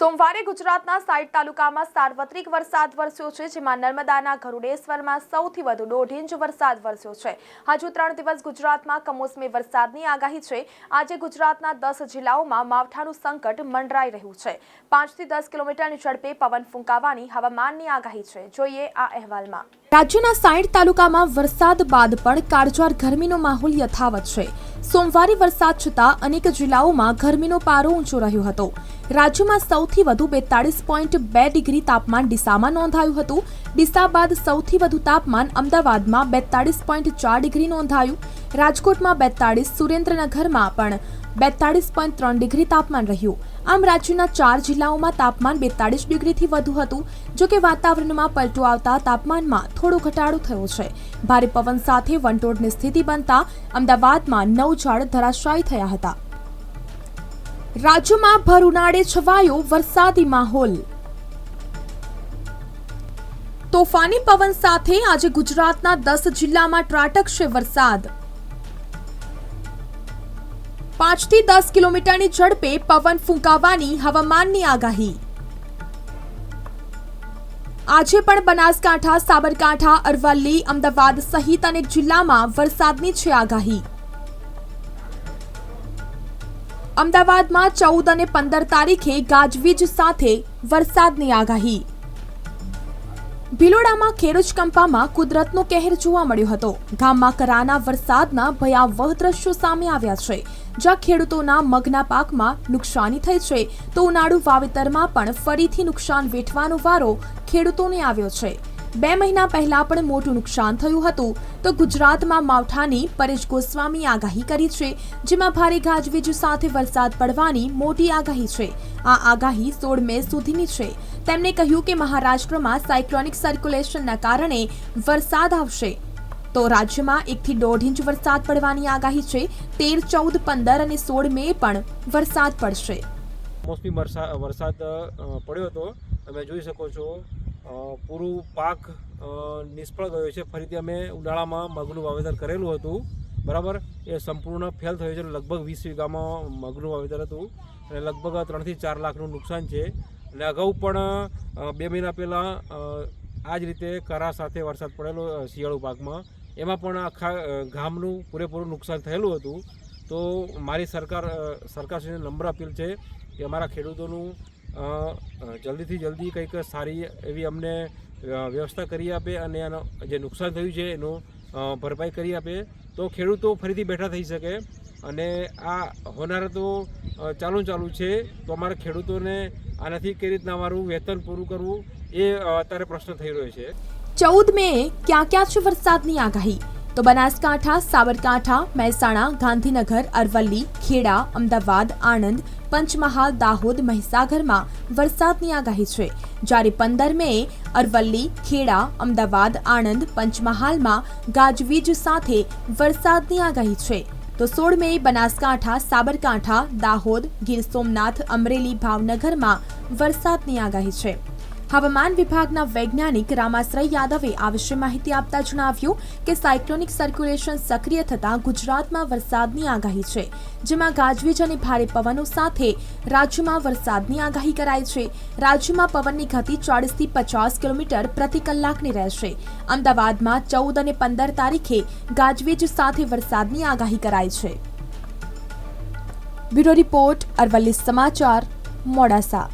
સોમવારે ગુજરાતના સાઈડ તાલુકામાં સાર્વત્રિક વરસાદ વરસ્યો છે, જેમાં નર્મદાના ગરુડેશ્વરમાં સૌથી વધુ દોઢ ઇંચ વરસાદ વરસ્યો છે. હજુ ત્રણ દિવસ ગુજરાતમાં કમોસમી વરસાદની આગાહી છે. આજે ગુજરાતના દસ જિલ્લાઓમાં માવઠાનું સંકટ મંડરાઈ રહ્યું છે. પાંચથી દસ કિલોમીટરની ઝડપે પવન ફૂંકાવાની હવામાનની આગાહી છે. જોઈએ આ અહેવાલમાં. રાજ્યના સાઈડ તાલુકામાં વરસાદ બાદ પણ કાળઝાળ ગરમીનો માહોલ યથાવત છે. સોમવારે વરસાદ છતાં અનેક જિલ્લાઓમાં ગરમીનો પારો ઊંચો રહ્યો હતો. રાજ્યમાં સૌથી વધુ બેતાળીસ પોઈન્ટ બે ડિગ્રી તાપમાન ડીસામાં નોંધાયું હતું. ડીસા બાદ સૌથી વધુ તાપમાન અમદાવાદમાં બેતાળીસ પોઈન્ટ ચાર ડિગ્રી નોંધાયું. રાજકોટમાં બેતાળીસ, સુરેન્દ્રનગરમાં પણ બેતાળીસ પોઈન્ટ ત્રણ ડિગ્રી તાપમાન રહ્યું. આમ રાજ્યના ચાર જિલ્લાઓમાં તાપમાન બેતાળીસ ડિગ્રીથી વધુ હતું. જો કે વાતાવરણમાં પલટો આવતા તાપમાનમાં થોડો ઘટાડો થયો છે. ભારે પવન સાથે વંટોળની સ્થિતિ બનતા અમદાવાદમાં નવ ઝાડ ધરાશાયી થયા હતા. રાજ્યમાં ભર ઉનાળે છવાયો વરસાદી માહોલ. તોફાની પવન સાથે આજે ગુજરાતના દસ જિલ્લામાં ત્રાટકશે વરસાદ. પાંચથી દસ કિલોમીટરની ઝડપે પવન ફૂંકાવાની હવામાનની આગાહી. આજે પણ બનાસકાંઠા, સાબરકાંઠા, અરવલ્લી, અમદાવાદ સહિત અનેક જિલ્લામાં વરસાદની છે આગાહી. અમદાવાદમાં ચૌદ અને પંદર તારીખે ગાજવીજ સાથે વરસાદની આગાહી. ભિલોડામાં ખેડૂત કંપામાં કુદરતનો કહેર જોવા મળ્યો હતો. ગામમાં કરાના વરસાદના ભયાવહ દ્રશ્યો સામે આવ્યા છે. જ્યાં ખેડૂતોના મગના પાકમાં નુકસાની થઈ છે, તો ઉનાળુ વાવેતરમાં પણ ફરીથી નુકસાન વેઠવાનો વારો ખેડૂતોને આવ્યો છે. બે મહિના પહેલા પણ મોટું નુકસાન થયું હતું. તો ગુજરાતમાં માવઠાની પરેશ ગોસ્વામી આગાહી કરી છે, જેમાં ભારે ગાજવીજ સાથે વરસાદ પડવાની મોટી આગાહી છે. આ આગાહી સોળ મે સુધીની છે. તેમણે કહ્યું કે મહારાષ્ટ્રમાં સાયક્લોનિક સર્ક્યુલેશનના કારણે વરસાદ આવશે. તો રાજ્યમાં એકથી દોઢ ઇંચ વરસાદ પડવાની આગાહી છે. તેર, ચૌદ, પંદર અને સોળ મે પણ વરસાદ પડશે. મોસમી વરસાદ પડ્યો હતો. તમે જોઈ શકો છો પૂરું પાક નિષ્ફળ ગયો છે. ફરીથી અમે ઉનાળામાં મગનું વાવેતર કરેલું હતું. બરાબર? એ સંપૂર્ણ ફેલ થયું છે. લગભગ વીસ વીઘામાં મગનું વાવેતર હતું. અને લગભગ ત્રણથી ચાર લાખનું નુકસાન છે. અને અગાઉ પણ બે મહિના પહેલાં આ જ રીતે કરા સાથે વરસાદ પડેલો શિયાળુ પાકમાં. એમાં પણ આખા ગામનું પૂરેપૂરું નુકસાન થયેલું હતું. તો મારી સરકાર સરકારશ્રીને નમ્ર અપીલ છે કે અમારા ખેડૂતોનું જલ્દીથી જલ્દી કંઈક સારી એવી અમને વ્યવસ્થા કરી આપે અને એનો જે નુકસાન થયું છે એનું ભરપાઈ કરી આપે, તો ખેડૂતો ફરીથી બેઠા થઈ શકે. અને આ હોનારતો ચાલુ ચાલુ છે, તો અમારા ખેડૂતોને આનાથી કઈ રીતના અમારું વેતન પૂરું કરવું, એ અત્યારે પ્રશ્ન થઈ રહ્યો છે. ચૌદ મે ક્યાં ક્યાં છે વરસાદની આગાહી? તો બનાસકાંઠા, સાબરકાંઠા, મહેસાણા, ગાંધીનગર, અરવલ્લી, ખેડા, અમદાવાદ, આણંદ, પંચમહાલ, દાહોદ, મહીસાગરમાં વરસાદની આગાહી છે. જ્યારે પંદર મે અરવલ્લી, ખેડા, અમદાવાદ, આણંદ, પંચમહાલમાં ગાજવીજ સાથે વરસાદની આગાહી છે. તો સોળ મે બનાસકાંઠા, સાબરકાંઠા, દાહોદ, ગીર સોમનાથ, અમરેલી, ભાવનગરમાં વરસાદની આગાહી છે. હવામાન વિભાગના વૈજ્ઞાનિક રામાશ્રય યાદવે આ વિશે માહિતી આપતા જણાવ્યું કે સાયક્લોનિક સર્ક્યુલેશન સક્રિય થતાં ગુજરાતમાં વરસાદની આગાહી છે, જેમાં ગાજવીજ અને ભારે પવનો સાથે રાજ્યમાં વરસાદની આગાહી કરાઈ છે. રાજ્યમાં પવનની ગતિ ચાળીસથી પચાસ કિલોમીટર પ્રતિ કલાકની રહેશે. અમદાવાદમાં ચૌદ અને પંદર તારીખે ગાજવીજ સાથે વરસાદની આગાહી કરાઈ છે. બ્યુરો રિપોર્ટ અરવલ્લી સમાચાર મોડાસા.